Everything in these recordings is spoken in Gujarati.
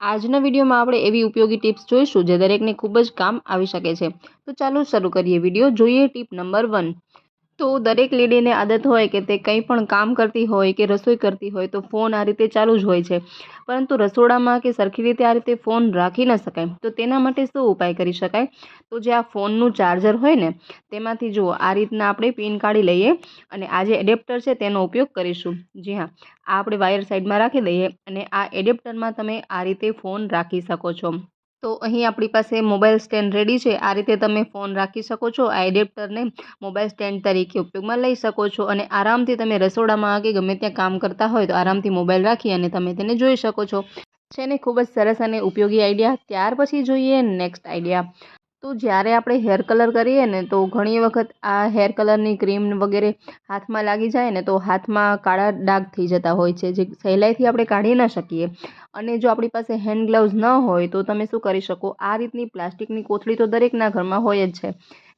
આજના વિડીયોમાં આપણે એવી ઉપયોગી ટિપ્સ જોઈશું જે દરેકને ખૂબ જ કામ આવી શકે છે. તો ચાલો શરૂ કરીએ વીડિયો. જોઈએ ટીપ નંબર વન. તો દરેક લેડીને આદત હોય કે તે કંઈ પણ કામ કરતી હોય કે રસોઈ કરતી હોય તો ફોન આ રીતે ચાલુ જ હોય છે. પરંતુ રસોડામાં કે સરખી રીતે આ રીતે ફોન રાખી ન શકાય. તો તેના માટે શું ઉપાય કરી શકાય? તો જે આ ફોનનું ચાર્જર હોય ને, તેમાંથી જુઓ, આ રીતના આપણે પિન કાઢી લઈએ અને આ જે એડેપ્ટર છે તેનો ઉપયોગ કરીશું. જી હા, આ આપણે વાયર સાઈડમાં રાખી દઈએ અને આ એડેપ્ટરમાં તમે આ રીતે ફોન રાખી શકો છો. તો અહીં આપણી પાસે મોબાઈલ સ્ટેન્ડ રેડી છે. આ રીતે તમે ફોન રાખી શકો છો, આ એડેપ્ટરને મોબાઈલ સ્ટેન્ડ તરીકે ઉપયોગમાં લઈ શકો છો અને આરામથી તમે રસોડામાં કે ગમે ત્યાં કામ કરતા હોય તો આરામથી મોબાઈલ રાખી અને તમે તેને જોઈ શકો છો. છે ને? ખૂબ જ સરસ અને ઉપયોગી આઈડિયા. ત્યાર પછી જોઈએ નેક્સ્ટ આઈડિયા. તો જ્યારે આપણે હેર કલર કરીએ ને, તો ઘણી વખત આ હેર કલરની ક્રીમ વગેરે હાથમાં લાગી જાય ને, તો હાથમાં કાળા ડાઘ થઈ જતા હોય છે, જે સહેલાઈથી આપણે કાઢી ન શકીએ. અને જો આપણી પાસે હેન્ડ ગ્લવ્સ ન હોય, તો તમે શું કરી શકો? આ રીતની પ્લાસ્ટિકની કોથળી તો દરેકના ઘરમાં હોય જ છે.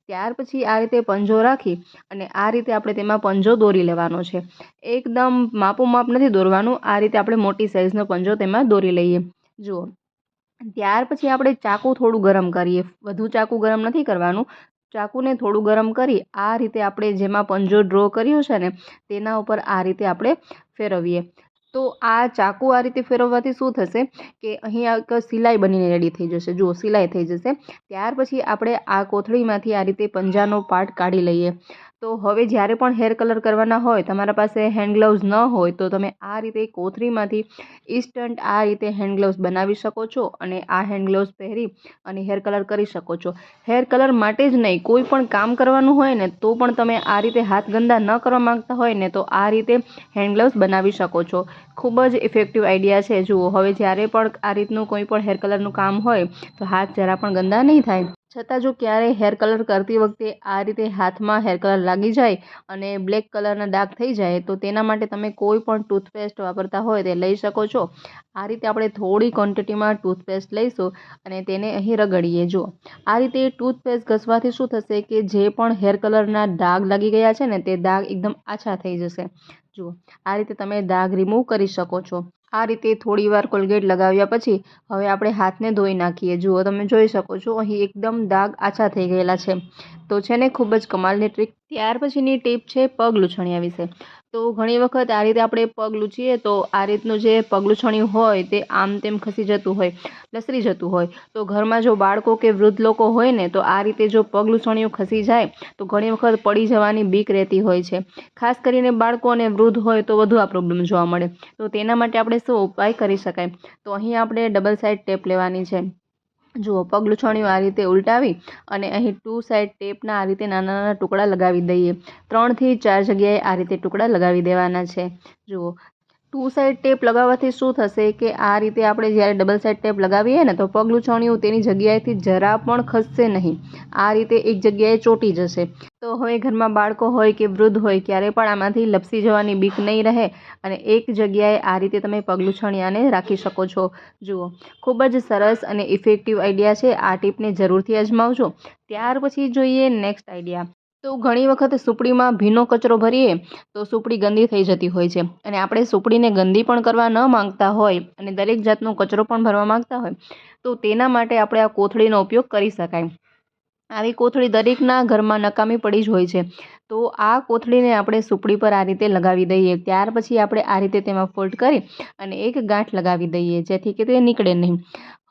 ત્યાર પછી આ રીતે પંજો રાખી અને આ રીતે આપણે તેમાં પંજો દોરી લેવાનો છે. એકદમ માપો માપ નથી દોરવાનું, આ રીતે આપણે મોટી સાઇઝનો પંજો તેમાં દોરી લઈએ. જુઓ. ત્યાર પછી આપણે ચાકુ થોડું ગરમ કરીએ. વધુ ચાકુ ગરમ નથી કરવાનું. ચાકુને થોડું ગરમ કરી આ રીતે આપણે જેમાં પંજો ડ્રો કર્યો છે ને, તેના ઉપર આ રીતે આપણે ફેરવીએ. તો આ ચાકુ આ રીતે ફેરવવાથી શું થશે કે અહીં એક સિલાઈ બનીને રેડી થઈ જશે. જુઓ, સિલાઈ થઈ જશે. ત્યાર પછી આપણે આ કોથળીમાંથી આ રીતે પંજાનો પાર્ટ કાઢી લઈએ. તો હવે જ્યારે પણ હેર કલર કરવાના હોય, તમારા પાસે હેન્ડ ગ્લવ્સ ન હોય, તો તમે આ રીતે કોથળીમાંથી ઇન્સ્ટન્ટ આ રીતે હેન્ડ ગ્લવ્સ બનાવી શકો છો અને આ હેન્ડ ગ્લવ્સ પહેરી અને હેર કલર કરી શકો છો. હેર કલર માટે જ નહીં, કોઈ પણ કામ કરવાનું હોય ને, તો પણ તમે આ રીતે હાથ ગંદા ન કરવા માંગતા હોય ને, તો આ રીતે હેન્ડ ગ્લવ્સ બનાવી શકો છો. ખૂબ જ ઇફેક્ટિવ આઈડિયા છે. જુઓ, હવે જ્યારે પણ આ રીતનું કોઈ પણ હેર કલરનું કામ હોય, તો હાથ જરા પણ ગંદા નહીં થાય. છતાં જો ક્યારેય હેર કલર કરતી વખતે આ રીતે હાથમાં હેર કલર લાગી જાય અને બ્લેક કલરના ડાઘ થઈ જાય, તો તેના માટે તમે કોઈ પણ ટૂથપેસ્ટ વાપરતા હોય તે લઈ શકો છો. આ રીતે આપણે થોડી ક્વોન્ટિટીમાં ટૂથપેસ્ટ લઈશું અને તેને અહીં રગડીએ. જુઓ, આ રીતે ટૂથપેસ્ટ ઘસવાથી શું થશે કે જે પણ હેર કલરના ડાઘ લાગી ગયા છે ને, તે ડાઘ એકદમ આછા થઈ જશે. જુઓ, આ રીતે તમે ડાઘ રિમૂવ કરી શકો છો. આ રીતે થોડીવાર કોલગેટ લગાવ્યા પછી હવે આપણે હાથને ધોઈ નાખીએ. જુઓ, તમે જોઈ શકો છો, અહીં એકદમ દાગ આછા થઈ ગયેલા છે. તો છે ને, ખૂબ જ કમાલની ટ્રીક ત્યાર પછીની ટીપ છે પગ લૂછણિયા વિશે. તો ઘણી વખત આ રીતે આપણે પગ લૂછીએ તો આ રીતનું જે પગ લૂછણિયું હોય તે આમ તેમ ખસી જતું હોય, લસરી જતું હોય. તો ઘરમાં જો બાળકો કે વૃદ્ધ લોકો હોય ને તો આ રીતે જો પગ લૂછણિયું ખસી જાય તો ઘણી વખત પડી જવાની બીક રહેતી હોય છે. ખાસ કરીને બાળકો અને વૃદ્ધ હોય તો વધુ આ પ્રોબ્લેમ જોવા મળે. તો તેના માટે આપણે શું ઉપાય કરી શકાય? તો અહીં આપણે ડબલ સાઇડ ટેપ લેવાની છે. જુઓ પગલું લૂછણિયું આ રીતે ઉલટાવી અને અહીં ટુ સાઈડ ટેપના આ રીતે નાના નાના ટુકડા લગાવી દઈએ. ત્રણથી ચાર જગ્યાએ આ રીતે ટુકડા લગાવી દેવાના છે. જુઓ ટુ સાઈડ ટેપ લગાવવાથી શું થશે કે આ રીતે આપણે જ્યારે ડબલ સાઈડ ટેપ લગાવીએ ને તો પગલું લૂછણિયું તેની જગ્યાએથી જરા પણ ખસશે નહીં. આ રીતે એક જગ્યાએ ચોંટી જશે. તો હવે ઘરમાં બાળકો હોય કે વૃદ્ધ હોય ક્યારે પણ આમાંથી લપસી જવાની બીક નહીં રહે અને એક જગ્યાએ આ રીતે તમે પગલુંછણિયાને રાખી શકો છો. જુઓ, ખૂબ જ સરસ અને ઇફેક્ટિવ આઈડિયા છે. આ ટીપને જરૂરથી અજમાવજો. ત્યાર પછી જોઈએ નેક્સ્ટ આઈડિયા તો ઘણી વખત સુપડીમાં ભીનો કચરો ભરીએ તો સુપડી ગંદી થઈ જતી હોય છે. અને આપણે સુપડીને ગંદી પણ કરવા ન માંગતા હોય અને દરેક જાતનો કચરો પણ ભરવા માંગતા હોય, તો તેના માટે આપણે આ કોથળીનો ઉપયોગ કરી શકાય. આવી કોથળી દરેકના ઘરમાં નકામી પડી જ હોય છે. તો આ કોથળીને આપણે સુપડી પર આ રીતે લગાવી દઈએ. ત્યાર પછી આપણે આ રીતે તેમાં ફોલ્ડ કરી અને એક ગાંઠ લગાવી દઈએ, જેથી કે તે નીકળે નહીં.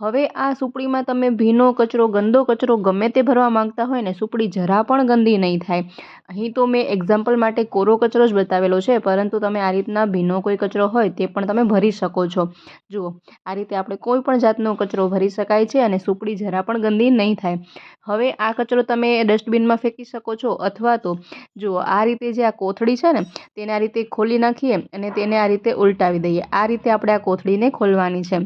હવે આ સુપડીમાં તમે ભીનો કચરો, ગંદો કચરો ગમે તે ભરવા માંગતા હોય ને, સુપડી જરા પણ ગંદી નહીં થાય. અહીં તો મેં એક્ઝામ્પલ માટે કોરો કચરો જ બતાવેલો છે, પરંતુ તમે આ રીતના ભીનો કોઈ કચરો હોય તે પણ તમે ભરી શકો છો. જુઓ, આ રીતે આપણે કોઈ પણ જાતનો કચરો ભરી શકાય છે અને સુપડી જરા પણ ગંદી નહીં થાય. હવે આ કચરો તમે ડસ્ટબિનમાં ફેંકી શકો છો અથવા તો જુઓ, આ રીતે જે આ કોથળી છે ને, તેને આ રીતે ખોલી નાખીએ અને તેને આ રીતે ઉલટાવી દઈએ. આ રીતે આપણે આ કોથળીને ખોલવાની છે.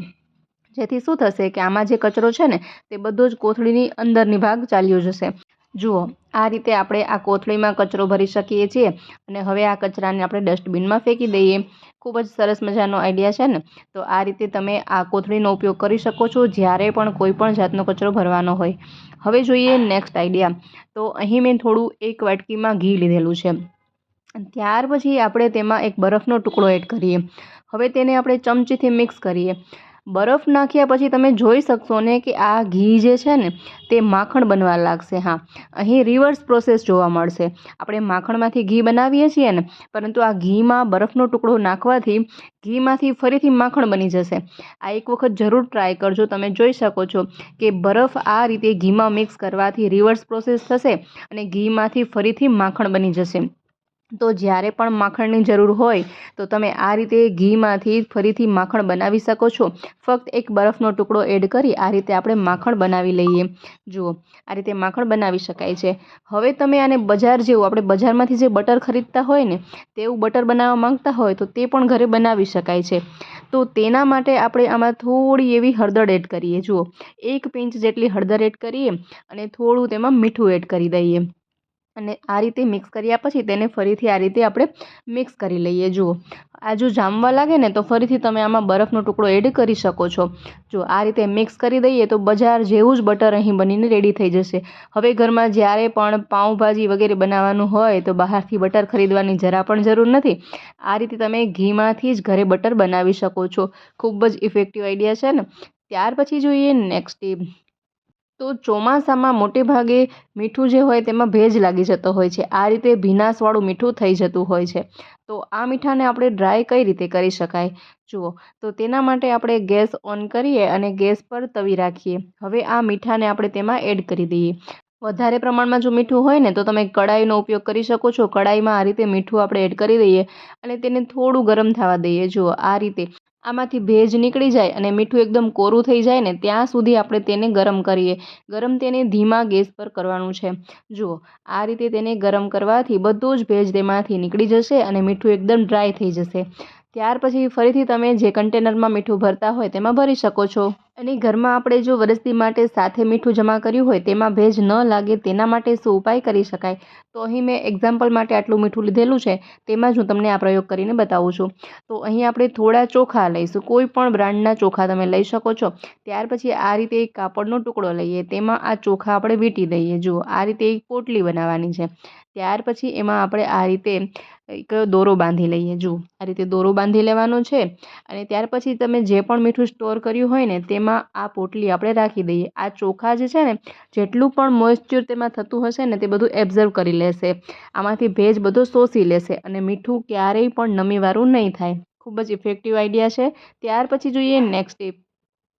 જેથી શું થશે કે આમાં જે કચરો છે ને, તે બધો જ કોથળીની અંદરની ભાગ ચાલ્યો જશે. જુઓ, આ રીતે આપણે આ કોથળીમાં કચરો ભરી શકીએ છીએ અને હવે આ કચરાને આપણે ડસ્ટબિનમાં ફેંકી દઈએ. ખૂબ જ સરસ મજાનો આઈડિયા છે ને? તો આ રીતે તમે આ કોથળીનો ઉપયોગ કરી શકો છો જ્યારે પણ કોઈ પણ જાતનો કચરો ભરવાનો હોય. હવે જોઈએ નેક્સ્ટ આઈડિયા તો અહીં મેં થોડું એક વાટકીમાં ઘી લીધેલું છે. ત્યાર પછી આપણે તેમાં એક બરફનો ટુકડો એડ કરીએ. હવે તેને આપણે ચમચીથી મિક્સ કરીએ. બરફ નાખ્યા પછી તમે જોઈ શકશો ને કે આ ઘી જે છે ને, તે માખણ બનવા લાગશે, હા. અહીં રિવર્સ પ્રોસેસ જોવા મળશે. આપણે માખણમાંથી ઘી બનાવીએ છીએ ને, પરંતુ આ ઘીમાં બરફનો ટુકડો નાખવાથી ઘીમાંથી ફરીથી માખણ બની જશે. આ એક વખત જરૂર ટ્રાય કરજો. તમે જોઈ શકો છો કે બરફ આ રીતે ઘીમાં મિક્સ કરવાથી રિવર્સ પ્રોસેસ થશે અને ઘીમાંથી ફરીથી માખણ બની જશે. તો જ્યારે પણ માખણની જરૂર હોય, તો તમે આ રીતે ઘીમાંથી ફરીથી માખણ બનાવી શકો છો. ફક્ત એક બરફનો ટુકડો એડ કરી આ રીતે આપણે માખણ બનાવી લઈએ. જુઓ, આ રીતે માખણ બનાવી શકાય છે. હવે તમે આને બજાર જેવું, આપણે બજારમાંથી જે બટર ખરીદતા હોય ને, તેવું બટર બનાવવા માંગતા હોય, તો તે પણ ઘરે બનાવી શકાય છે. તો તેના માટે આપણે આમાં થોડી એવી હળદર એડ કરીએ. જુઓ, એક પિંચ જેટલી હળદર એડ કરીએ અને થોડું તેમાં મીઠું એડ કરી દઈએ. અને આ રીતે મિક્સ કર્યા પછી તેને ફરીથી આ રીતે આપણે મિક્સ કરી લઈએ. જુઓ, આ જો જામવા લાગે ને તો ફરીથી તમે આમાં બરફનો ટુકડો એડ કરી શકો છો. જો આ રીતે મિક્સ કરી દઈએ તો બજાર જેવું જ બટર અહીં બનીને રેડી થઈ જશે. હવે ઘરમાં જ્યારે પણ પાઉંભાજી વગેરે બનાવવાનું હોય તો બહારથી બટર ખરીદવાની જરા પણ જરૂર નથી. આ રીતે તમે ઘીમાંથી જ ઘરે બટર બનાવી શકો છો. ખૂબ જ ઇફેક્ટિવ આઈડિયા છે ને. ત્યાર પછી જોઈએ નેક્સ્ટ ટીપ તો ચોમાસામાં મોટે ભાગે મીઠું જે હોય તેમાં ભેજ લાગી જતો હોય છે. આ રીતે ભીનાશવાળું મીઠું થઈ જતું હોય છે. તો આ મીઠાને આપણે ડ્રાય કઈ રીતે કરી શકાય? જુઓ, તો તેના માટે આપણે ગેસ ઓન કરીએ અને ગેસ પર તવી રાખીએ. હવે આ મીઠાને આપણે તેમાં એડ કરી દઈએ. વધારે પ્રમાણમાં જો મીઠું હોય ને, તો તમે કડાઈનો ઉપયોગ કરી શકો છો. કડાઈમાં આ રીતે મીઠું આપણે એડ કરી દઈએ અને તેને થોડું ગરમ થવા દઈએ. જુઓ, આ રીતે આમાંથી ભેજ નીકળી જાય અને મીઠું એકદમ કોરું થઈ જાય ને ત્યાં સુધી આપણે તેને ગરમ કરીએ. ગરમ તેને ધીમા ગેસ પર કરવાનું છે. જુઓ, આ રીતે તેને ગરમ કરવાથી બધું જ ભેજ તેમાંથી નીકળી જશે અને મીઠું એકદમ ડ્રાય થઈ જશે. ત્યાર પછી ફરીથી તમે જે કન્ટેનરમાં મીઠું ભરતા હોય તેમાં ભરી શકો છો. અને ઘરમાં આપણે જો વરસદી માટે સાથે મીઠું જમા કર્યું હોય, તેમાં ભેજ ન લાગે તેના માટે શું ઉપાય કરી શકાય? તો અહીં મેં એક્ઝામ્પલ માટે આટલું મીઠું લીધેલું છે, તેમાં જ હું તમને આ પ્રયોગ કરીને બતાવું છું. તો અહીં આપણે થોડા ચોખા લઈશું. કોઈ પણ બ્રાન્ડના ચોખા તમે લઈ શકો છો. ત્યાર પછી આ રીતે એક કાપડનો ટુકડો લઈએ. તેમાં આ ચોખા આપણે વીંટી દઈએ. જુઓ, આ રીતે એક પોટલી બનાવવાની છે. ત્યાર પછી એમાં આપણે આ રીતે એક દોરો બાંધી લઈએ. જુઓ, આ રીતે દોરો બાંધી લેવાનો છે. અને ત્યાર પછી તમે જે પણ મીઠું સ્ટોર કર્યું હોય ને, તેમાં આ પોટલી આપણે રાખી દઈએ. આ ચોખા જે છે ને, જેટલું પણ મોઇશ્ચર તેમાં થતું હશે ને તે બધું એબ્ઝર્વ કરી લેશે. આમાંથી ભેજ બધો શોષી લેશે અને મીઠું ક્યારેય પણ નમીવાળું નહીં થાય. ખૂબ જ ઇફેક્ટિવ આઈડિયા છે. ત્યાર પછી જોઈએ નેક્સ્ટ ટીપ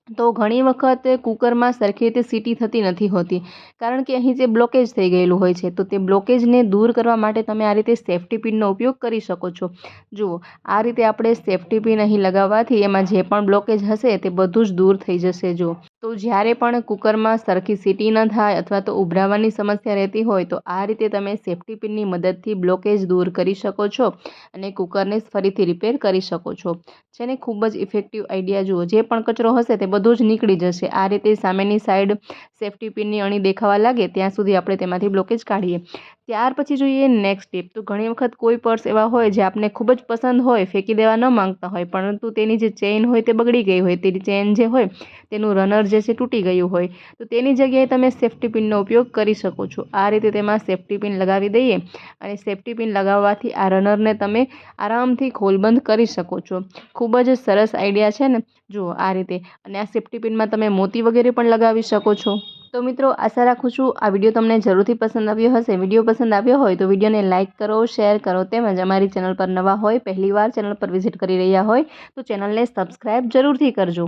તો ઘણી વખત કુકરમાં સરખી રીતે સીટી થતી નથી હોતી. કારણ કે અહીં જે બ્લોકેજ થઈ ગયેલું હોય છે, તો તે બ્લોકેજને દૂર કરવા માટે તમે આ રીતે સેફ્ટી પિનનો ઉપયોગ કરી શકો છો. જુઓ, આ રીતે આપણે સેફ્ટી પિન અહીં લગાવવાથી એમાં જે પણ બ્લોકેજ હશે તે બધું જ દૂર થઈ જશે, જુઓ. તો જ્યારે પણ કુકરમાં સરખી સીટી ન થાય અથવા તો ઉભરાવાની સમસ્યા રહેતી હોય, તો આ રીતે તમે સેફ્ટી પિનની મદદથી બ્લોકેજ દૂર કરી શકો છો અને કુકરને ફરીથી રિપેર કરી શકો છો. જેને ખૂબ જ ઇફેક્ટિવ આઈડિયા જુઓ, જે પણ કચરો હશે તે બધું જ નીકળી જશે. આ રીતે સામેની સાઈડ સેફ્ટી પિનની અણી દેખાવા લાગે, ત્યાં સુધી આપણે તેમાંથી બ્લોકેજ કાઢીએ. ત્યાર પછી જોઈએ નેક્સ્ટ ટીપ. તો ઘણી વખત કોઈ પર્સ એવા હોય જે આપને ખૂબ જ પસંદ હોય, ફેંકી દેવા ન માંગતા હોય, પરંતુ તેની જે ચેઇન હોય તે બગડી ગઈ હોય. તેની ચેઇન જે હોય, તેનું રનર જે છે તૂટી ગયું હોય, તો તેની જગ્યાએ તમે સેફ્ટી પિનનો ઉપયોગ કરી શકો છો. આ રીતે તેમાં સેફ્ટી પિન લગાવી દઈએ અને સેફ્ટી પિન લગાવવાથી આ રનરને તમે આરામથી ખોલબંધ કરી શકો છો. ખૂબ જ સરસ આઈડિયા છે ને? જુઓ આ રીતે. અને આ સેફ્ટી પિનમાં તમે મોતી વગેરે પણ લગાવી શકો છો. તો મિત્રો, આશા રાખું છું આ વીડિયો તમને જરૂરથી પસંદ આવ્યો હશે. વીડિયો પસંદ આવ્યો હોય તો વિડીયોને લાઇક કરો શેર કરો તેમજ અમારી ચેનલ પર નવા હોય, પહેલીવાર ચેનલ પર વિઝિટ કરી રહ્યા હોય, તો ચેનલને સબસ્ક્રાઈબ જરૂરથી કરજો.